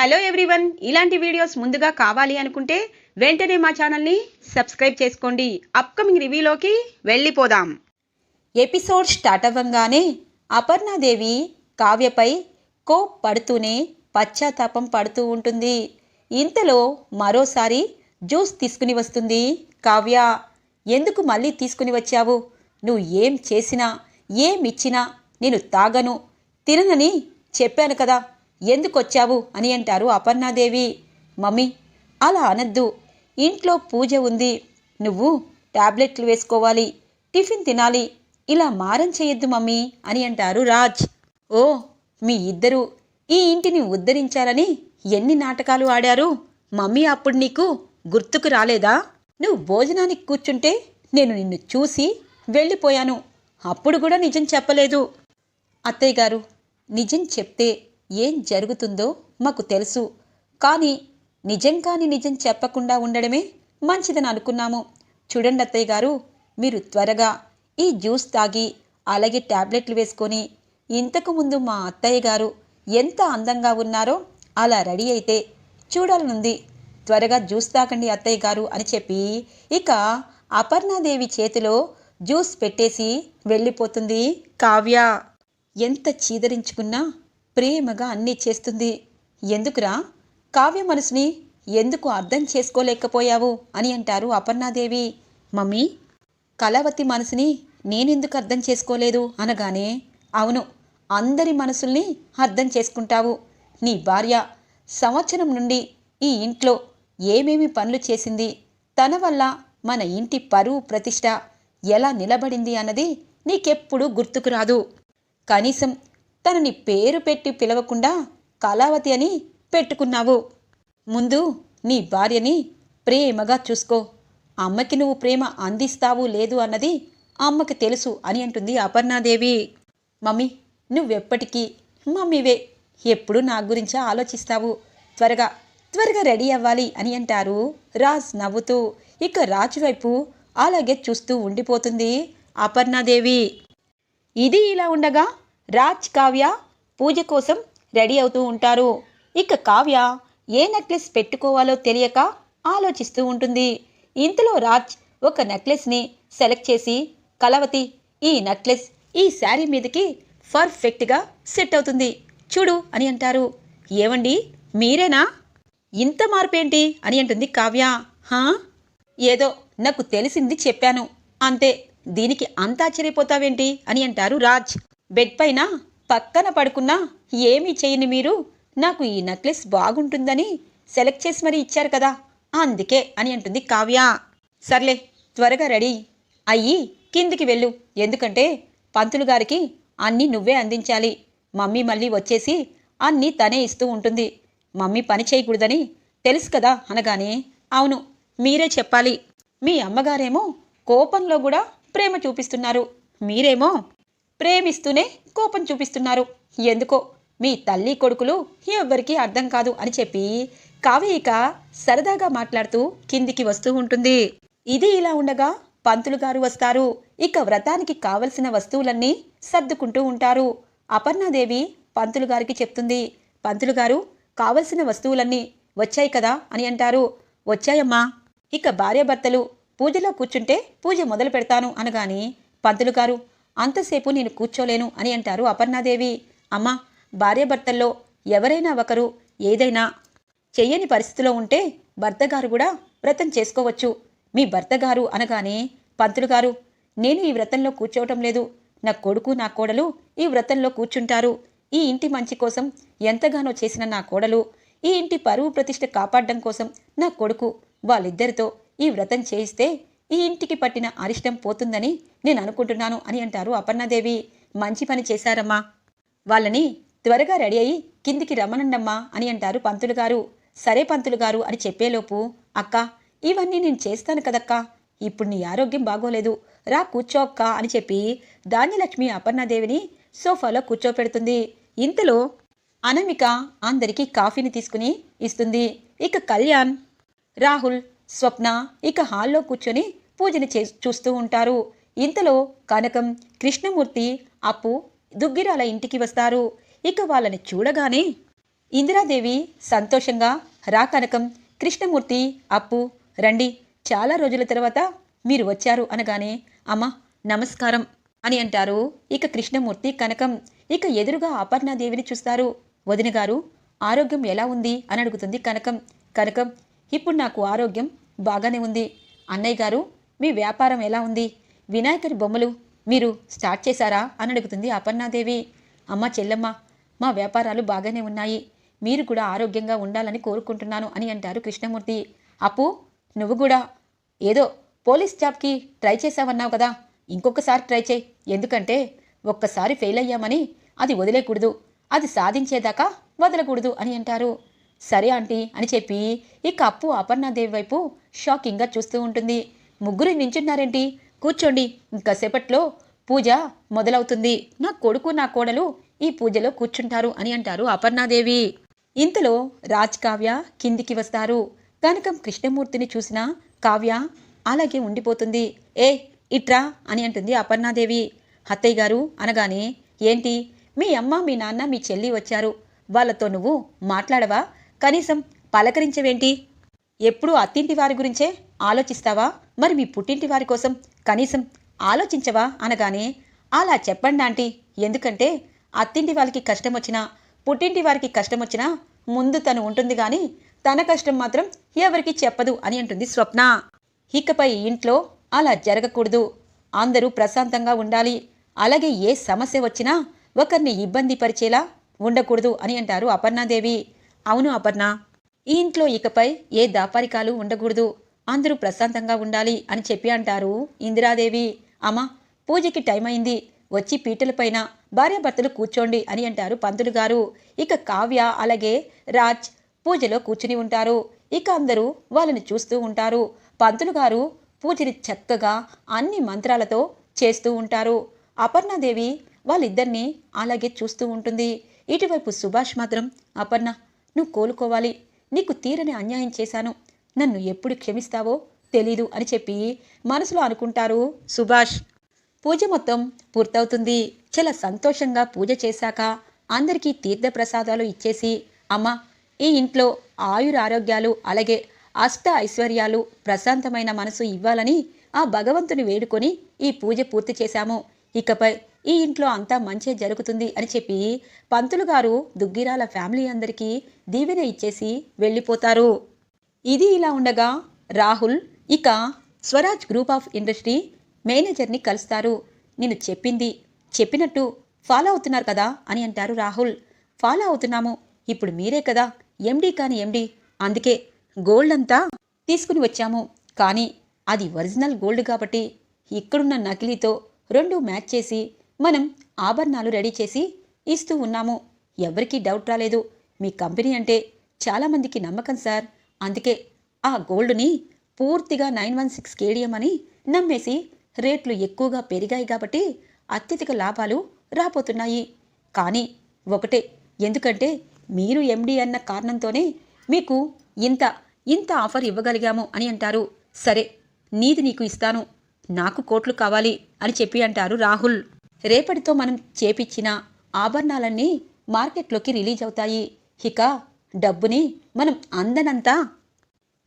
Hello everyone ఇలాంటి videos ముందుగా కావాలి అనుకుంటే వెంటనే మా ఛానల్ని సబ్స్క్రైబ్ చేసుకోండి. అప్కమింగ్ రివ్యూలోకి వెళ్ళిపోదాం. ఎపిసోడ్ స్టార్ట్ అవ్వంగానే అపర్ణాదేవి కావ్యపై కోప్ పడుతూనే పశ్చాత్తాపం పడుతూ ఉంటుంది. ఇంతలో మరోసారి జ్యూస్ తీసుకుని వస్తుంది కావ్య. ఎందుకు మళ్ళీ తీసుకుని వచ్చావు? నువ్వు ఏం చేసినా ఏమిచ్చినా నేను తాగను. తిననని చెప్పాను కదా. ఎందుకు వచ్చావు అని అంటారు అపర్ణాదేవి. మమ్మీ అలా అనద్దు. ఇంట్లో పూజ ఉంది. నువ్వు టాబ్లెట్లు వేసుకోవాలి. టిఫిన్ తినాలి. ఇలా మారం చేయొద్దు మమ్మీ అని అంటారు రాజ్. ఓ మీ ఇద్దరు ఈ ఇంటిని ఉద్ధరించాలని ఎన్ని నాటకాలు ఆడారు? మమ్మీ అప్పుడు నీకు గుర్తుకు రాలేదా? నువ్వు భోజనానికి కూర్చుంటే నేను నిన్ను చూసి వెళ్ళిపోయాను. అప్పుడు కూడా నిజం చెప్పలేదు. అత్తయ్య గారు నిజం చెప్తే ఏం జరుగుతుందో మాకు తెలుసు. కానీ నిజం కాని నిజం చెప్పకుండా ఉండడమే మంచిదని అనుకున్నాము. చూడండి అత్తయ్య గారు మీరు త్వరగా ఈ జ్యూస్ తాగి అలాగే టాబ్లెట్లు వేసుకొని ఇంతకుముందు మా అత్తయ్య గారు ఎంత అందంగా ఉన్నారో అలా రెడీ అయితే చూడాలనుంది. త్వరగా జ్యూస్ తాకండి అత్తయ్య గారు అని చెప్పి ఇక అపర్ణాదేవి చేతిలో జ్యూస్ పెట్టేసి వెళ్ళిపోతుంది కావ్య. ఎంత చీదరించుకున్నా ప్రేమగా అన్నీ చేస్తుంది. ఎందుకురా? కావ్య మనసుని ఎందుకు అర్థం చేసుకోలేకపోయావు అని అంటారు అపర్ణాదేవి. మమ్మీ కళావతి మనసుని నేనెందుకు అర్థం చేసుకోలేదు అనగానే అవును అందరి మనసుల్ని అర్థం చేసుకుంటావు. నీ భార్య సంవత్సరం నుండి ఈ ఇంట్లో ఏమేమి పనులు చేసింది? తన వల్ల మన ఇంటి పరువు ప్రతిష్ట ఎలా నిలబడింది అన్నది నీకెప్పుడూ గుర్తుకు రాదు. కనీసం తనని పేరు పెట్టి పిలవకుండా కళావతి అని పెట్టుకున్నావు. ముందు నీ భార్యని ప్రేమగా చూసుకో. అమ్మకి నువ్వు ప్రేమ అందిస్తావు లేదు అన్నది అమ్మకి తెలుసు అని అంటుంది అపర్ణాదేవి. మమ్మీ నువ్వెప్పటికీ మమ్మీవే. ఎప్పుడు నా గురించి ఆలోచిస్తావు? త్వరగా త్వరగా రెడీ అవ్వాలి అని అంటారు రాజ్ నవ్వుతూ. ఇక రాజు వైపు అలాగే చూస్తూ ఉండిపోతుంది అపర్ణాదేవి. ఇది ఇలా ఉండగా రాజ్ కావ్య పూజ కోసం రెడీ అవుతూ ఉంటారు. ఇక కావ్య ఏ నెక్లెస్ పెట్టుకోవాలో తెలియక ఆలోచిస్తూ ఉంటుంది. ఇంతలో రాజ్ ఒక నెక్లెస్ని సెలెక్ట్ చేసి కలవతి ఈ నెక్లెస్ ఈ శారీ మీదకి పర్ఫెక్ట్గా సెట్ అవుతుంది. చూడు అని అంటారు. ఏమండి మీరేనా? ఇంత మార్పేంటి? అని అంటుంది కావ్య. హా? ఏదో నాకు తెలిసింది చెప్పాను. అంతే. దీనికి అంత ఆశ్చర్యపోతావేంటి? అని అంటారు రాజ్. బెడ్ పైన పక్కన పడుకున్నా ఏమీ చేయని మీరు నాకు ఈ నెక్లెస్ బాగుంటుందని సెలెక్ట్ చేసి మరీ ఇచ్చారు కదా అందుకే అని అంటుంది కావ్య. సర్లే త్వరగా రెడీ అయ్యి కిందికి వెళ్ళు ఎందుకంటే పంతులు గారికి అన్నీ నువ్వే అందించాలి. మమ్మీ మళ్ళీ వచ్చేసి అన్నీ తనే ఇస్తూ ఉంటుంది. మమ్మీ పని చేయకూడదని తెలుసు కదా అనగానే అవును మీరే చెప్పాలి. మీ అమ్మగారేమో కోపంలో కూడా ప్రేమ చూపిస్తున్నారు. మీరేమో ప్రేమిస్తూనే కోపం చూపిస్తున్నారు. ఎందుకో? మీ తల్లి కొడుకులు ఎవ్వరికీ అర్థం కాదు అని చెప్పి కావ్య ఇక సరదాగా మాట్లాడుతూ కిందికి వస్తూ ఉంటుంది. ఇది ఇలా ఉండగా పంతులు గారు వస్తారు. ఇక వ్రతానికి కావలసిన వస్తువులన్నీ సర్దుకుంటూ ఉంటారు. అపర్ణాదేవి పంతులు గారికి చెప్తుంది పంతులు గారు కావలసిన వస్తువులన్నీ వచ్చాయి కదా అని అంటారు. వచ్చాయమ్మా. ఇక భార్యాభర్తలు పూజలో కూర్చుంటే పూజ మొదలు పెడతాను అనగాని పంతులు గారు అంతసేపు నేను కూర్చోలేను అని అంటారు అపర్ణాదేవి. అమ్మా భార్యాభర్తల్లో ఎవరైనా ఒకరు ఏదైనా చెయ్యని పరిస్థితిలో ఉంటే భర్తగారు కూడా వ్రతం చేసుకోవచ్చు. మీ భర్తగారు అనగానే పంతులు గారు నేను ఈ వ్రతంలో కూర్చోవటం లేదు. నా కొడుకు నా కోడలు ఈ వ్రతంలో కూర్చుంటారు. ఈ ఇంటి మంచి కోసం ఎంతగానో చేసిన నా కోడలు ఈ ఇంటి పరువు ప్రతిష్ట కాపాడడం కోసం నా కొడుకు వాళ్ళిద్దరితో ఈ వ్రతం చేయిస్తే ఈ ఇంటికి పట్టిన అరిష్టం పోతుందని నేను అనుకుంటున్నాను అని అంటారు అపర్ణాదేవి. మంచి పని చేశారమ్మా. వాళ్ళని త్వరగా రెడీ అయ్యి కిందికి రమ్మనండమ్మా అని అంటారు పంతులు గారు. సరే పంతులు గారు అని చెప్పేలోపు అక్క ఇవన్నీ నేను చేస్తాను కదక్కా. ఇప్పుడు నీ ఆరోగ్యం బాగోలేదు. రా కూర్చో అక్క అని చెప్పి ధాన్యలక్ష్మి అపర్ణాదేవిని సోఫాలో కూర్చోపెడుతుంది. ఇంతలో అనమిక అందరికీ కాఫీని తీసుకుని ఇస్తుంది. ఇక కళ్యాణ్ రాహుల్ స్వప్న ఇక హాల్లో కూర్చొని పూజని చే చూస్తూ ఉంటారు. ఇంతలో కనకం కృష్ణమూర్తి అప్పు దుగ్గిరాల ఇంటికి వస్తారు. ఇక వాళ్ళని చూడగానే ఇందిరాదేవి సంతోషంగా రా కనకం కృష్ణమూర్తి అప్పు రండి. చాలా రోజుల తర్వాత మీరు వచ్చారు అనగానే అమ్మ నమస్కారం అని అంటారు. ఇక కృష్ణమూర్తి కనకం ఇక ఎదురుగా అపర్ణాదేవిని చూస్తారు. వదిన గారు ఆరోగ్యం ఎలా ఉంది? అని అడుగుతుంది కనకం. కనకం ఇప్పుడు నాకు ఆరోగ్యం బాగానే ఉంది. అన్నయ్య గారు మీ వ్యాపారం ఎలా ఉంది? వినాయకుని బొమ్మలు మీరు స్టార్ట్ చేశారా అని అడుగుతుంది అపర్ణాదేవి. అమ్మ చెల్లెమ్మ మా వ్యాపారాలు బాగానే ఉన్నాయి. మీరు కూడా ఆరోగ్యంగా ఉండాలని కోరుకుంటున్నాను అని అంటారు కృష్ణమూర్తి. అప్పు నువ్వు కూడా. ఏదో పోలీస్ జాబ్కి ట్రై చేసావన్నావు కదా. ఇంకొకసారి ట్రై చేయి. ఎందుకంటే ఒక్కసారి ఫెయిల్ అయ్యామని అది వదిలేకూడదు. అది సాధించేదాకా వదలకూడదు అని అంటారు. సరే ఆంటీ అని చెప్పి ఇక అప్పు అపర్ణాదేవి వైపు షాకింగ్గా చూస్తూ ఉంటుంది. ముగ్గురు నించున్నారేంటి? కూర్చోండి. ఇంకాసేపట్లో పూజ మొదలవుతుంది. నా కొడుకు నా కోడలు ఈ పూజలో కూర్చుంటారు అని అంటారు అపర్ణాదేవి. ఇంతలో రాజ్ కావ్య కిందికి వస్తారు. కనకం కృష్ణమూర్తిని చూసిన కావ్య అలాగే ఉండిపోతుంది. ఏ ఇట్రా అని అంటుంది అపర్ణాదేవి. అత్తయ్య గారు అనగానే ఏంటి? మీ అమ్మ మీ నాన్న మీ చెల్లి వచ్చారు. వాళ్ళతో నువ్వు మాట్లాడవా? కనీసం పలకరించవేంటి? ఎప్పుడూ అత్తింటి వారి గురించే ఆలోచిస్తావా? మరి మీ పుట్టింటి వారి కోసం కనీసం ఆలోచించవా అనగానే అలా చెప్పండి ఆంటీ. ఎందుకంటే అత్తింటి వాళ్ళకి కష్టం వచ్చినా పుట్టింటి వారికి కష్టం వచ్చినా ముందు తను ఉంటుంది కానీ తన కష్టం మాత్రం ఎవరికి చెప్పదు అని అంటుంది స్వప్న. ఇకపై ఇంట్లో అలా జరగకూడదు. అందరూ ప్రశాంతంగా ఉండాలి. అలాగే ఏ సమస్య వచ్చినా ఒకరిని ఇబ్బంది పరిచేలా ఉండకూడదు అని అంటారు అపర్ణాదేవి. అవును అపర్ణ ఈ ఇంట్లో ఇకపై ఏ దాపరికాలు ఉండకూడదు. అందరూ ప్రశాంతంగా ఉండాలి అని చెప్పి అంటారు ఇందిరాదేవి. అమ్మ పూజకి టైం అయింది. వచ్చి పీటలపైన భార్యాభర్తలు కూర్చోండి అని అంటారు పంతులు గారు. ఇక కావ్య అలాగే రాజ్ పూజలో కూర్చుని ఉంటారు. ఇక అందరూ వాళ్ళని చూస్తూ ఉంటారు. పంతులు గారు పూజని చక్కగా అన్ని మంత్రాలతో చేస్తూ ఉంటారు. అపర్ణాదేవి వాళ్ళిద్దరినీ అలాగే చూస్తూ ఉంటుంది. ఇటువైపు సుభాష్ మాత్రం అపర్ణ నువ్వు కోలుకోవాలి. నీకు తీరని అన్యాయం చేశాను. నన్ను ఎప్పుడు క్షమిస్తావో తెలీదు అని చెప్పి మనసులో అనుకుంటారు సుభాష్. పూజ మొత్తం పూర్తవుతుంది. చాలా సంతోషంగా పూజ చేశాక అందరికీ తీర్థప్రసాదాలు ఇచ్చేసి అమ్మ ఈ ఇంట్లో ఆయురారోగ్యాలు అలాగే అష్ట ఐశ్వర్యాలు ప్రశాంతమైన మనసు ఇవ్వాలని ఆ భగవంతుని వేడుకొని ఈ పూజ పూర్తి చేశాము. ఇకపై ఈ ఇంట్లో అంతా మంచే జరుగుతుంది అని చెప్పి పంతులు గారు దుగ్గిరాల ఫ్యామిలీ అందరికీ దీవెన ఇచ్చేసి వెళ్ళిపోతారు. ఇది ఇలా ఉండగా రాహుల్ ఇక స్వరాజ్ గ్రూప్ ఆఫ్ ఇండస్ట్రీ మేనేజర్ని కలుస్తారు. నేను చెప్పింది చెప్పినట్టు ఫాలో అవుతున్నారు కదా అని అంటారు రాహుల్. ఫాలో అవుతున్నాము ఇప్పుడు మీరే కదా ఎండీ కాని ఎండీ. అందుకే గోల్డ్ అంతా తీసుకుని వచ్చాము. కానీ అది ఒరిజినల్ గోల్డ్ కాబట్టి ఇక్కడున్న నకిలీతో రెండు మ్యాచ్ చేసి మనం ఆభరణాలు రెడీ చేసి ఇస్తూ ఉన్నాము. ఎవరికీ డౌట్ రాలేదు. మీ కంపెనీ అంటే చాలామందికి నమ్మకం సార్. అందుకే ఆ గోల్డ్ని పూర్తిగా నైన్ వన్ సిక్స్ కేడియం అని నమ్మేసి రేట్లు ఎక్కువగా పెరిగాయి కాబట్టి అత్యధిక లాభాలు రాబోతున్నాయి. కానీ ఒకటే ఎందుకంటే మీరు ఎండి అన్న కారణంతోనే మీకు ఇంత ఇంత ఆఫర్ ఇవ్వగలిగాము అని అంటారు. సరే నీది నీకు ఇస్తాను. నాకు కోట్లు కావాలి అని చెప్పి అంటారు రాహుల్. రేపటితో మనం చేపిచ్చిన ఆభరణాలన్నీ మార్కెట్లోకి రిలీజ్ అవుతాయి. ఇక డబ్బుని మనం అందనంతా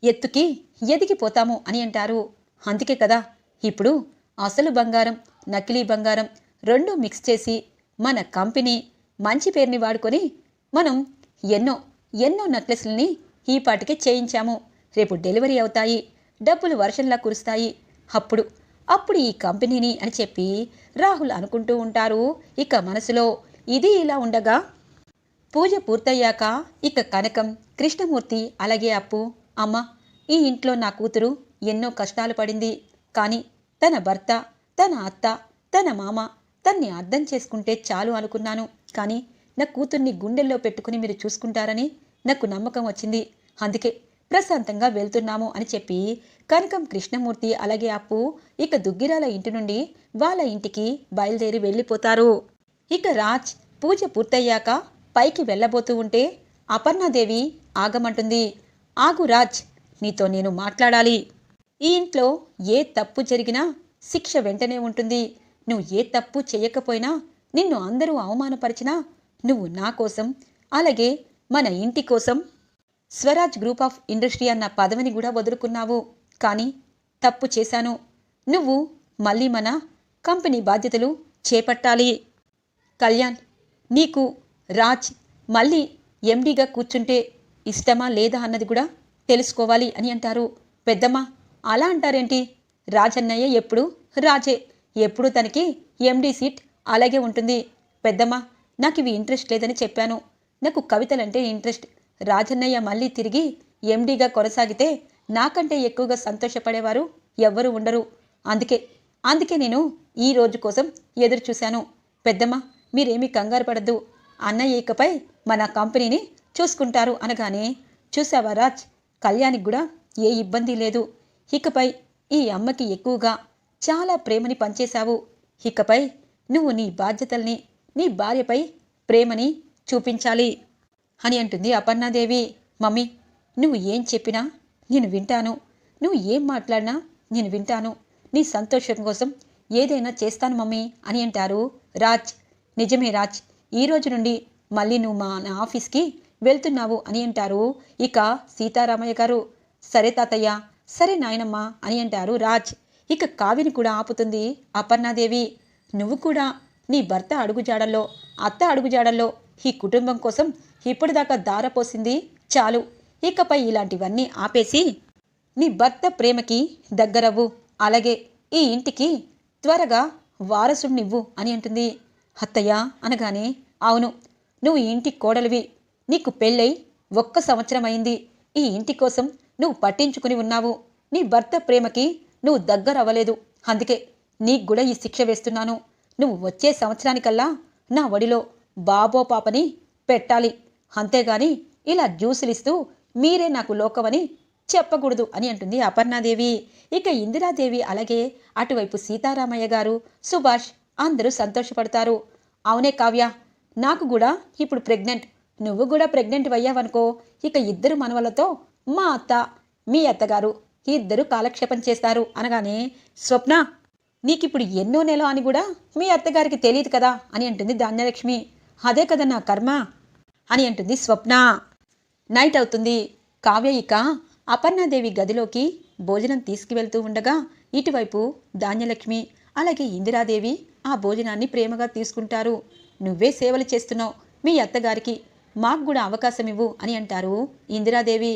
ఎత్తుకి ఎదిగిపోతాము అని అంటారు. అందుకే కదా ఇప్పుడు అసలు బంగారం నకిలీ బంగారం రెండు మిక్స్ చేసి మన కంపెనీ మంచి పేరుని వాడుకొని మనం ఎన్నో ఎన్నో నెక్లెస్లని ఈ పాటికే చేయించాము. రేపు డెలివరీ అవుతాయి. డబ్బులు వర్షంలా కురుస్తాయి. అప్పుడు అప్పుడు ఈ కంపెనీని అని చెప్పి రాహుల్ అనుకుంటూ ఉంటారు. ఇక మనసులో ఇది ఇలా ఉండగా పూజ పూర్తయ్యాక ఇక కనకం కృష్ణమూర్తి అలాగే అప్పు అమ్మ ఈ ఇంట్లో నా కూతురు ఎన్నో కష్టాలు పడింది. కానీ తన భర్త తన అత్త తన మామ తన్ని అర్థం చేసుకుంటే చాలు అనుకున్నాను. కానీ నా కూతుర్ని గుండెల్లో పెట్టుకుని మీరు చూసుకుంటారని నాకు నమ్మకం వచ్చింది. అందుకే ప్రశాంతంగా వెళ్తున్నాము అని చెప్పి కనకం కృష్ణమూర్తి అలాగే అప్పు ఇక దుగ్గిరాల ఇంటి నుండి వాళ్ళ ఇంటికి బయలుదేరి వెళ్ళిపోతారు. ఇక రాజ్ పూజ పూర్తయ్యాక పైకి వెళ్ళబోతూ ఉంటే అపర్ణాదేవి ఆగమంటుంది. ఆగు రాజ్ నీతో నేను మాట్లాడాలి. ఈ ఇంట్లో ఏ తప్పు జరిగినా శిక్ష వెంటనే ఉంటుంది. నువ్వు ఏ తప్పు చేయకపోయినా నిన్ను అందరూ అవమానపరిచినా నువ్వు నా కోసం అలాగే మన ఇంటి కోసం స్వరాజ్ గ్రూప్ ఆఫ్ ఇండస్ట్రీ అన్న పదవిని కూడా వదులుకున్నావు. కానీ తప్పు చేశాను. నువ్వు మళ్ళీ మన కంపెనీ బాధ్యతలు చేపట్టాలి. కళ్యాణ్ నీకు రాజ్ మళ్ళీ ఎండీగా కూర్చుంటే ఇష్టమా లేదా అన్నది కూడా తెలుసుకోవాలి అని అంటారు. పెద్దమ్మ అలా అంటారేంటి? రాజన్నయ్య ఎప్పుడు రాజే. ఎప్పుడు తనకి ఎండీ సీట్ అలాగే ఉంటుంది. పెద్దమ్మ నాకు ఇవి ఇంట్రెస్ట్ లేదని చెప్పాను. నాకు కవితలంటే ఇంట్రెస్ట్. రాజన్నయ్య మళ్ళీ తిరిగి ఎండీగా కొనసాగితే నాకంటే ఎక్కువగా సంతోషపడేవారు ఎవ్వరూ ఉండరు. అందుకే అందుకే నేను ఈ రోజు కోసం ఎదురు చూశాను. పెద్దమ్మ మీరేమీ కంగారు పడద్దు. అన్నయ్య ఇకపై మన కంపెనీని చూసుకుంటారు అనగానే చూసావా రాజ్? కళ్యాణికి కూడా ఏ ఇబ్బంది లేదు. ఇకపై ఈ అమ్మకి ఎక్కువగా చాలా ప్రేమని పంచేశావు. ఇకపై నువ్వు నీ బాధ్యతల్ని నీ భార్యపై ప్రేమని చూపించాలి అని అంటుంది అపర్ణాదేవి. మమ్మీ నువ్వు ఏం చెప్పినా నేను వింటాను. నువ్వు ఏం మాట్లాడినా నేను వింటాను. నీ సంతోషం కోసం ఏదైనా చేస్తాను మమ్మీ అని అంటారు రాజ్. నిజమే రాజ్. ఈ రోజు నుండి మళ్ళీ నువ్వు మా నా ఆఫీస్కి వెళ్తున్నావు అని అంటారు ఇక సీతారామయ్య గారు. సరే తాతయ్య సరే నాయనమ్మ అని అంటారు రాజ్. ఇక కావిని కూడా ఆపుతుంది అపర్ణాదేవి. నువ్వు కూడా నీ భర్త అడుగుజాడల్లో అత్త అడుగుజాడల్లో ఈ కుటుంబం కోసం ఇప్పటిదాకా దారపోసింది చాలు. ఇకపై ఇలాంటివన్నీ ఆపేసి నీ భర్త ప్రేమకి దగ్గరవ్వు. అలాగే ఈ ఇంటికి త్వరగా వారసుడినివ్వు అని అంటుంది. అత్తయ్య అనగానే అవును నువ్వు ఈ ఇంటి కోడలివి. నీకు పెళ్ళై ఒక్క సంవత్సరం అయింది ఈ ఇంటి కోసం నువ్వు పట్టించుకుని ఉన్నావు. నీ భర్త ప్రేమకి నువ్వు దగ్గర అవ్వలేదు అందుకే నీకు కూడా ఈ శిక్ష వేస్తున్నాను. నువ్వు వచ్చే సంవత్సరానికల్లా నా ఒడిలో బాబో పాపని పెట్టాలి. అంతేగాని ఇలా జ్యూసులిస్తూ మీరే నాకు లోకమని చెప్పకూడదు అని అంటుంది అపర్ణాదేవి. ఇక ఇందిరాదేవి అలాగే అటువైపు సీతారామయ్య గారు సుభాష్ అందరూ సంతోషపడతారు. అవునే కావ్య నాకు కూడా ఇప్పుడు ప్రెగ్నెంట్. నువ్వు కూడా ప్రెగ్నెంట్ అయ్యావనుకో ఇక ఇద్దరు మనవలతో మా అత్త మీ అత్తగారు ఇద్దరు కాలక్షేపం చేస్తారు అనగానే స్వప్న నీకిప్పుడు ఎన్నో నెల అని కూడా మీ అత్తగారికి తెలియదు కదా అని అంటుంది ధాన్యలక్ష్మి. అదే కదా నా కర్మ అని అంటుంది స్వప్న. నైట్ అవుతుంది. కావ్య ఇక అపర్ణాదేవి గదిలోకి భోజనం తీసుకువెళ్తూ ఉండగా ఇటువైపు ధాన్యలక్ష్మి అలాగే ఇందిరాదేవి ఆ భోజనాన్ని ప్రేమగా తీసుకుంటారు. నువ్వే సేవలు చేస్తున్నావు మీ అత్తగారికి. మాకు కూడా అవకాశం ఇవ్వు అని అంటారు ఇందిరాదేవి.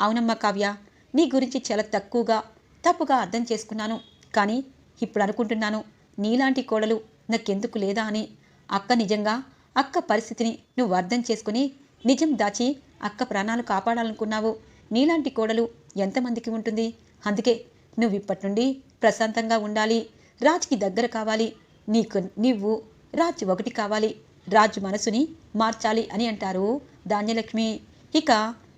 అవునమ్మా కావ్య నీ గురించి చాలా తక్కువగా తప్పుగా అర్థం చేసుకున్నాను. కానీ ఇప్పుడు అనుకుంటున్నాను నీలాంటి కోడలు నాకెందుకు లేదా అని. అక్క నిజంగా అక్క పరిస్థితిని నువ్వు అర్థం చేసుకుని నిజం దాచి అక్క ప్రాణాలు కాపాడాలనుకున్నావు. నీలాంటి కోడలు ఎంతమందికి ఉంటుంది? అందుకే నువ్వు ఇప్పటి నుండి ప్రశాంతంగా ఉండాలి. రాజ్కి దగ్గర కావాలి. నీకు నువ్వు రాజ్ ఒకటి కావాలి. రాజు మనసుని మార్చాలి అని అంటారు ధాన్యలక్ష్మి. ఇక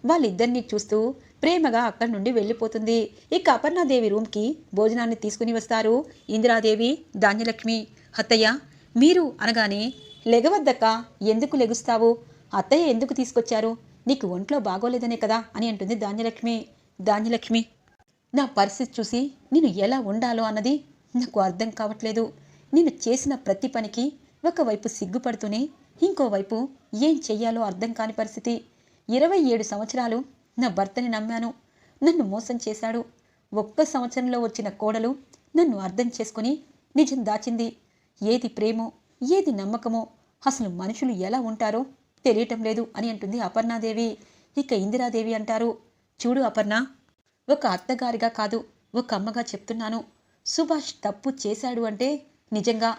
వాళ్ళిద్దరిని చూస్తూ ప్రేమగా అక్కడి నుండి వెళ్ళిపోతుంది. ఇక అపర్ణాదేవి రూమ్కి భోజనాన్ని తీసుకుని వస్తారు ఇందిరాదేవి ధాన్యలక్ష్మి. అత్తయ్య మీరు అనగానే లెగవద్దక్క ఎందుకు లెగుస్తావు? అత్తయ్య ఎందుకు తీసుకొచ్చారు? నీకు ఒంట్లో బాగోలేదనే కదా అని అంటుంది ధాన్యలక్ష్మి. ధాన్యలక్ష్మి నా పరిస్థితి చూసి నేను ఎలా ఉండాలో అన్నది నాకు అర్థం కావట్లేదు. నేను చేసిన ప్రతి పనికి ఒకవైపు సిగ్గుపడుతూనే ఇంకోవైపు ఏం చెయ్యాలో అర్థం కాని పరిస్థితి. ఇరవై ఏడు సంవత్సరాలు నా భర్తని నమ్మాను. నన్ను మోసం చేశాడు. ఒక్క సంవత్సరంలో వచ్చిన కోడలు నన్ను అర్థం చేసుకుని నిజం దాచింది. ఏది ప్రేమో ఏది నమ్మకమో అసలు మనుషులు ఎలా ఉంటారో తెలియటం లేదు అని అంటుంది అపర్ణాదేవి. ఇక ఇందిరాదేవి అంటారు చూడు అపర్ణ ఒక అత్తగారిగా కాదు ఒక అమ్మగా చెప్తున్నాను. సుభాష్ తప్పు చేశాడు అంటే నిజంగా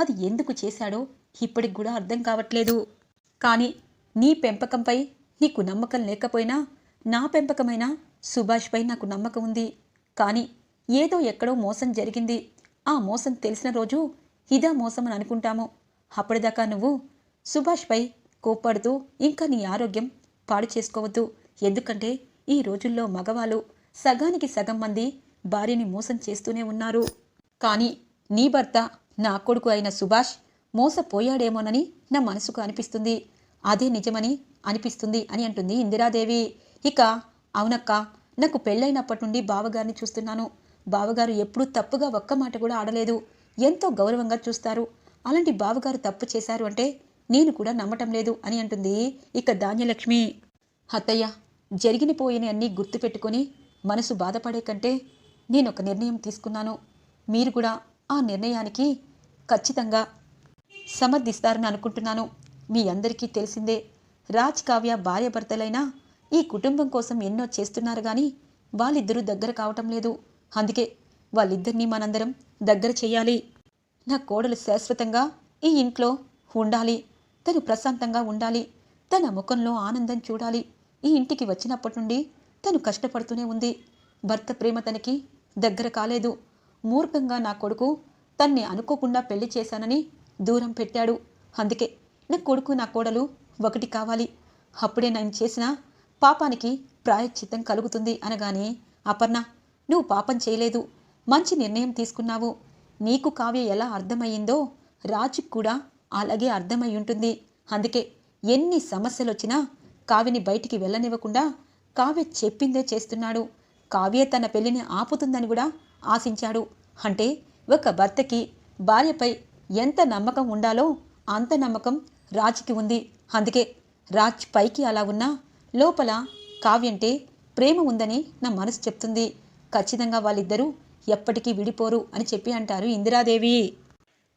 అది ఎందుకు చేశాడో ఇప్పటికి కూడా అర్థం కావట్లేదు. కానీ నీ పెంపకంపై నీకు నమ్మకం లేకపోయినా నా పెంపకమైన సుభాష్పై నాకు నమ్మకం ఉంది. కానీ ఏదో ఎక్కడో మోసం జరిగింది. ఆ మోసం తెలిసిన రోజు ఇదా మోసం అని అనుకుంటాము. అప్పటిదాకా నువ్వు సుభాష్పై కోప్పడుతూ ఇంకా నీ ఆరోగ్యం పాడు చేసుకోవద్దు. ఎందుకంటే ఈ రోజుల్లో మగవాళ్ళు సగానికి సగం మంది భార్యని మోసం చేస్తూనే ఉన్నారు. కానీ నీ భర్త నా కొడుకు అయిన సుభాష్ మోసపోయాడేమోనని నా మనసుకు అనిపిస్తుంది. అదే నిజమని అనిపిస్తుంది అని అంటుంది ఇందిరాదేవి. ఇక అవునక్క నాకు పెళ్ళైనప్పటి నుండి బావగారిని చూస్తున్నాను. బావగారు ఎప్పుడూ తప్పుగా ఒక్క మాట కూడా ఆడలేదు. ఎంతో గౌరవంగా చూస్తారు. అలాంటి బావగారు తప్పు చేశారు అంటే నేను కూడా నమ్మటం లేదు అని అంటుంది. ఇక ధాన్యలక్ష్మి అత్తయ్య జరిగిన పోయిన అన్నీ గుర్తుపెట్టుకొని మనసు బాధపడే కంటే నేను ఒక నిర్ణయం తీసుకున్నాను. మీరు కూడా ఆ నిర్ణయానికి ఖచ్చితంగా సమర్థిస్తారని అనుకుంటున్నాను. మీ అందరికీ తెలిసిందే రాజ్ కావ్య భార్యాభర్తలైనా ఈ కుటుంబం కోసం ఎన్నో చేస్తున్నారు కానీ వాళ్ళిద్దరూ దగ్గర కావటం లేదు. అందుకే వాళ్ళిద్దరినీ మనందరం దగ్గర చేయాలి. నా కోడలు శాశ్వతంగా ఈ ఇంట్లో ఉండాలి. తను ప్రశాంతంగా ఉండాలి. తన ముఖంలో ఆనందం చూడాలి. ఈ ఇంటికి వచ్చినప్పటి నుండి తను కష్టపడుతూనే ఉంది. భర్త ప్రేమ తనకి దగ్గర కాలేదు. మూర్ఖంగా నా కొడుకు తన్ని అనుకోకుండా పెళ్ళి చేశానని దూరం పెట్టాడు. అందుకే నా కొడుకు నా కోడలు ఒకటి కావాలి. అప్పుడే నేను చేసిన పాపానికి ప్రాయశ్చిత్తం కలుగుతుంది అనగానే అపర్ణ నువ్వు పాపం చేయలేదు. మంచి నిర్ణయం తీసుకున్నావు. నీకు కావ్య ఎలా అర్థమయ్యిందో రాజుకు కూడా అలాగే అర్థమై ఉంటుంది అందుకే ఎన్ని సమస్యలు వచ్చినా కావ్యని బయటికి వెళ్ళనివ్వకుండా కావ్య చెప్పిందే చేస్తున్నాడు. కావ్య తన పెళ్ళిని ఆపుతుందని కూడా ఆశించాడు. అంటే ఒక భర్తకి భార్యపై ఎంత నమ్మకం ఉండాలో అంత నమ్మకం రాజ్కి ఉంది. అందుకే రాజ్ పైకి అలా ఉన్నా లోపల కావ్యంటే ప్రేమ ఉందని నా మనసు చెప్తుంది. ఖచ్చితంగా వాళ్ళిద్దరూ ఎప్పటికీ విడిపోరు అని చెప్పి అంటారు ఇందిరాదేవి.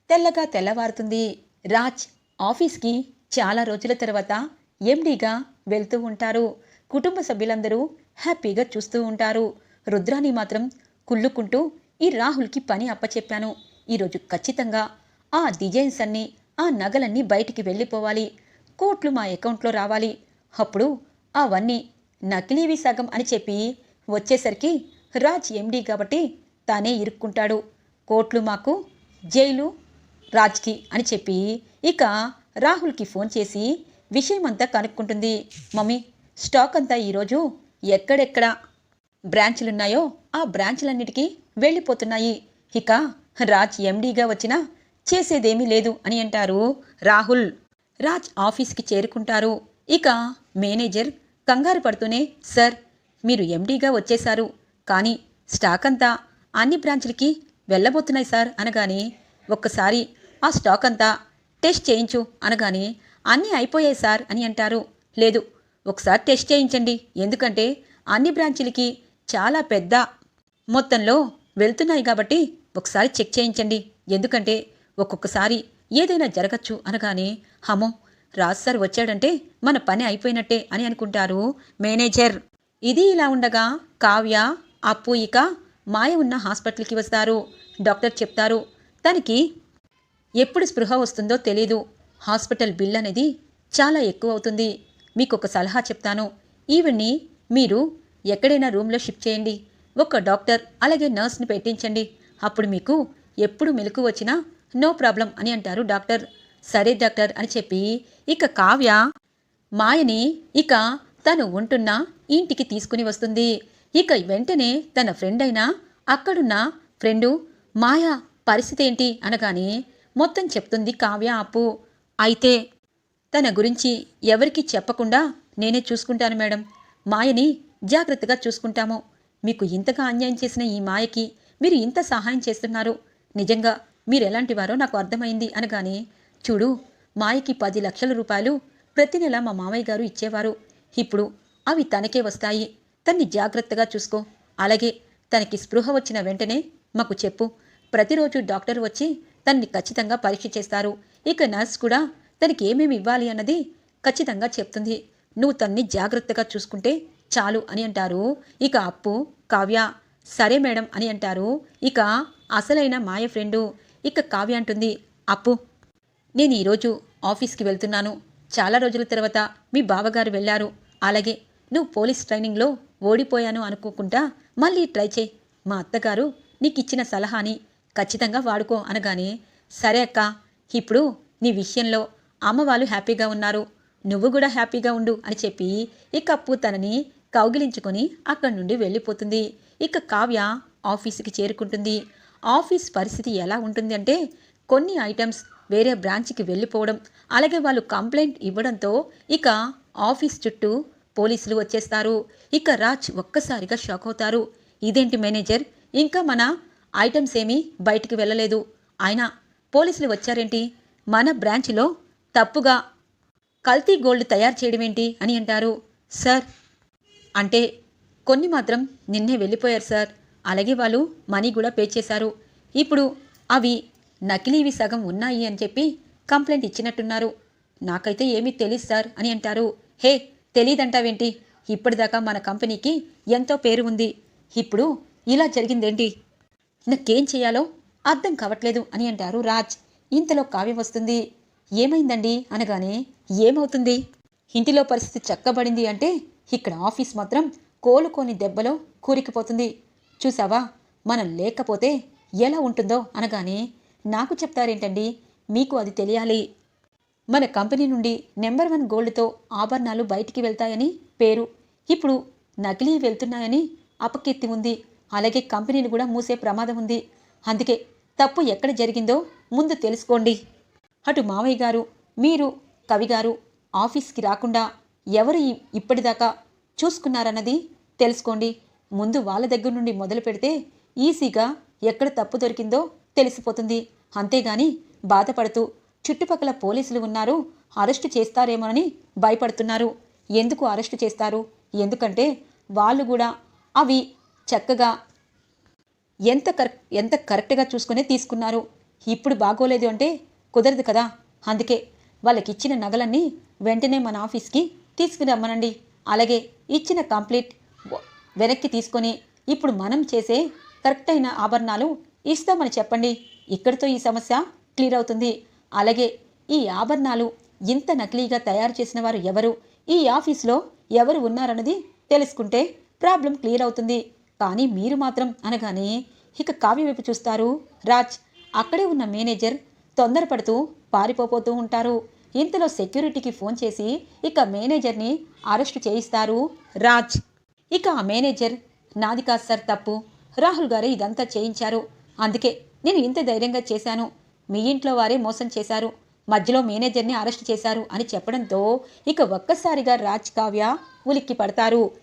తెల్లగా తెల్లవారుతుంది. రాజ్ ఆఫీస్కి చాలా రోజుల తర్వాత ఎండీగా వెళ్తూ ఉంటారు. కుటుంబ సభ్యులందరూ హ్యాపీగా చూస్తూ ఉంటారు. రుద్రాని మాత్రం కుళ్ళుకుంటూ ఈ రాహుల్కి పని అప్పచెప్పాను. ఈరోజు ఖచ్చితంగా ఆ డిజైన్స్ అన్నీ ఆ నగలన్నీ బయటికి వెళ్ళిపోవాలి. కోట్లు మా అకౌంట్లో రావాలి. అప్పుడు అవన్నీ నకిలీవి సగం అని చెప్పి వచ్చేసరికి రాజ్ ఎండీ కాబట్టి తానే ఇరుక్కుంటాడు. కోట్లు మాకు జైలు రాజ్కి అని చెప్పి ఇక రాహుల్కి ఫోన్ చేసి విషయమంతా కనుక్కుంటుంది. మమ్మీ స్టాక్ అంతా ఈరోజు ఎక్కడెక్కడ? బ్రాంచ్లున్నాయో ఆ బ్రాంచ్లన్నిటికీ వెళ్ళిపోతున్నాయి. ఇక రాజ్ ఎండీగా వచ్చినా చేసేదేమీ లేదు అని అంటారు రాహుల్. రాజ్ ఆఫీస్కి చేరుకుంటారు. ఇక మేనేజర్ కంగారు పడుతూనే సార్ మీరు ఎండీగా వచ్చేశారు. కానీ స్టాక్ అంతా అన్ని బ్రాంచ్లకి వెళ్ళబోతున్నాయి సార్ అనగానే ఒక్కసారి ఆ స్టాక్ అంతా టెస్ట్ చేయించు అనగానే అన్నీ అయిపోయాయి సార్ అని అంటారు. లేదు ఒకసారి టెస్ట్ చేయించండి. ఎందుకంటే అన్ని బ్రాంచీలకి చాలా పెద్ద మొత్తంలో వెళ్తున్నాయి కాబట్టి ఒకసారి చెక్ చేయించండి. ఎందుకంటే ఒక్కొక్కసారి ఏదైనా జరగచ్చు అనగానే హమో రాజు సార్ వచ్చాడంటే మన పని అయిపోయినట్టే అని అనుకుంటారు మేనేజర్. ఇది ఇలా ఉండగా కావ్య అప్పు ఇక మాయ ఉన్న హాస్పిటల్కి వస్తారు. డాక్టర్ చెప్తారు తనకి ఎప్పుడు స్పృహ వస్తుందో తెలీదు. హాస్పిటల్ బిల్ అనేది చాలా ఎక్కువ అవుతుంది మీకు ఒక సలహా చెప్తాను. ఈవిడ్ని మీరు ఎక్కడైనా రూమ్లో షిఫ్ట్ చేయండి. ఒక డాక్టర్ అలాగే నర్స్ని పెట్టించండి. అప్పుడు మీకు ఎప్పుడు మెలకు వచ్చినా నో ప్రాబ్లం అని అంటారు డాక్టర్. సరే డాక్టర్ అని చెప్పి ఇక కావ్య మాయని ఇక తను ఉంటున్న ఇంటికి తీసుకుని వస్తుంది. ఇక వెంటనే తన ఫ్రెండ్ అయినా అక్కడున్న ఫ్రెండు మాయ పరిస్థితి ఏంటి? అనగానే మొత్తం చెప్తుంది కావ్య అప్పు. అయితే తన గురించి ఎవరికి చెప్పకుండా నేనే చూసుకుంటాను మేడం. మాయని జాగ్రత్తగా చూసుకుంటాము. మీకు ఇంతగా అన్యాయం చేసిన ఈ మాయకి మీరు ఇంత సహాయం చేస్తున్నారు. నిజంగా మీరెలాంటి వారో నాకు అర్థమైంది అనగానే చూడు మాయకి పది లక్షల రూపాయలు ప్రతి నెల మా మామయ్య గారు ఇచ్చేవారు. ఇప్పుడు అవి తనకే వస్తాయి. తన్ని జాగ్రత్తగా చూసుకో. అలాగే తనకి స్పృహ వచ్చిన వెంటనే మాకు చెప్పు. ప్రతిరోజు డాక్టర్ వచ్చి తన్ని ఖచ్చితంగా పరీక్ష చేస్తారు. ఇక నర్స్ కూడా తనకి ఏమేమి ఇవ్వాలి అన్నది ఖచ్చితంగా చెప్తుంది. నువ్వు తన్ని జాగ్రత్తగా చూసుకుంటే చాలు అని అంటారు. ఇక అప్పు కావ్య సరే మేడం అని అంటారు. ఇక అసలైన మాయ ఫ్రెండు ఇక కావ్య అంటుంది అప్పు నేను ఈరోజు ఆఫీస్కి వెళ్తున్నాను. చాలా రోజుల తర్వాత మీ బావగారు వెళ్ళారు. అలాగే నువ్వు పోలీస్ ట్రైనింగ్లో ఓడిపోయాను అనుకోకుండా మళ్ళీ ట్రై చేయి. మా అత్తగారు నీకు ఇచ్చిన సలహాని ఖచ్చితంగా వాడుకో అనగానే సరే అక్క ఇప్పుడు నీ విషయంలో అమ్మ వాళ్ళు హ్యాపీగా ఉన్నారు. నువ్వు కూడా హ్యాపీగా ఉండు అని చెప్పి ఇక అప్పు తనని కౌగిలించుకొని అక్కడి నుండి వెళ్ళిపోతుంది. ఇక కావ్య ఆఫీస్కి చేరుకుంటుంది. ఆఫీస్ పరిస్థితి ఎలా ఉంటుంది అంటే కొన్ని ఐటమ్స్ వేరే బ్రాంచ్కి వెళ్ళిపోవడం అలాగే వాళ్ళు కంప్లైంట్ ఇవ్వడంతో ఇక ఆఫీస్ చుట్టూ పోలీసులు వచ్చేస్తారు. ఇక రాజ్ ఒక్కసారిగా షాక్ అవుతారు. ఇదేంటి మేనేజర్? ఇంకా మన ఐటమ్స్ ఏమీ బయటికి వెళ్ళలేదు. అయినా పోలీసులు వచ్చారేంటి? మన బ్రాంచ్లో తప్పుగా కల్తీ గోల్డ్ తయారు చేయడం ఏంటి అని అంటారు. సార్ అంటే కొన్ని మాత్రం నిన్నే వెళ్ళిపోయారు సార్. అలాగే వాళ్ళు మనీ కూడా పే చేశారు. ఇప్పుడు అవి నకిలీవి సగం ఉన్నాయి అని చెప్పి కంప్లైంట్ ఇచ్చినట్టున్నారు. నాకైతే ఏమీ తెలియదు సార్ అని అంటారు. హే తెలీదంటావేంటి? ఇప్పటిదాకా మన కంపెనీకి ఎంతో పేరు ఉంది. ఇప్పుడు ఇలా జరిగిందేంటి? నాకేం చేయాలో అర్థం కావట్లేదు అని అంటారు రాజ్. ఇంతలో కావ్య వస్తుంది. ఏమైందండి? అనగానే ఏమవుతుంది? ఇంటిలో పరిస్థితి చక్కబడింది అంటే ఇక్కడ ఆఫీస్ మాత్రం కోలుకోని దెబ్బలో కూరికిపోతుంది. చూసావా మనం లేకపోతే ఎలా ఉంటుందో? అనగానే నాకు చెప్తారేంటండి? మీకు అది తెలియాలి. మన కంపెనీ నుండి నెంబర్ వన్ గోల్డ్తో ఆభరణాలు బయటికి వెళ్తాయని పేరు. ఇప్పుడు నకిలీ వెళ్తున్నాయని అపకీర్తి ఉంది. అలాగే కంపెనీలు కూడా మూసే ప్రమాదం ఉంది. అందుకే తప్పు ఎక్కడ జరిగిందో ముందు తెలుసుకోండి. అటు మావయ్య గారు మీరు కవిగారు ఆఫీస్కి రాకుండా ఎవరు ఇప్పటిదాకా చూసుకున్నారన్నది తెలుసుకోండి. ముందు వాళ్ళ దగ్గర నుండి మొదలు పెడితే ఈజీగా ఎక్కడ తప్పు దొరికిందో తెలిసిపోతుంది. అంతేగాని బాధపడుతూ చుట్టుపక్కల పోలీసులు ఉన్నారు అరెస్టు చేస్తారేమోనని భయపడుతున్నారు. ఎందుకు అరెస్టు చేస్తారు? ఎందుకంటే వాళ్ళు కూడా అవి చక్కగా ఎంత కరెక్ట్ ఎంత కరెక్ట్గా చూసుకునే తీసుకున్నారు. ఇప్పుడు బాగోలేదు అంటే కుదరదు కదా. అందుకే వాళ్ళకి ఇచ్చిన నగలన్నీ వెంటనే మన ఆఫీస్కి తీసుకురమ్మనండి అలాగే ఇచ్చిన కంప్లీట్ వెనక్కి తీసుకొని ఇప్పుడు మనం చేసే కరెక్ట్ అయిన ఆభరణాలు ఇస్తామని చెప్పండి. ఇక్కడితో ఈ సమస్య క్లియర్ అవుతుంది. అలాగే ఈ ఆభరణాలు ఇంత నకిలీగా తయారు చేసిన వారు ఎవరు? ఈ ఆఫీస్లో ఎవరు ఉన్నారన్నది తెలుసుకుంటే ప్రాబ్లం క్లియర్ అవుతుంది. కానీ మీరు మాత్రం అనగానే ఇక కావ్య వైపు చూస్తారు. రాజ్ అక్కడే ఉన్న మేనేజర్ తొందరపడుతూ పారిపోతూ ఉంటారు. ఇంతలో సెక్యూరిటీకి ఫోన్ చేసి ఇక మేనేజర్ని అరెస్టు చేయిస్తారు రాజ్. ఇక ఆ మేనేజర్ నాది కాదు సార్ తప్పు. రాహుల్ గారే ఇదంతా చేయించారు. అందుకే నేను ఇంత ధైర్యంగా చేశాను. మీ ఇంట్లో వారే మోసం చేశారు. మధ్యలో మేనేజర్ని అరెస్ట్ చేశారు అని చెప్పడంతో ఇక ఒక్కసారిగా రాజ్ కావ్య ఉలిక్కి పడతారు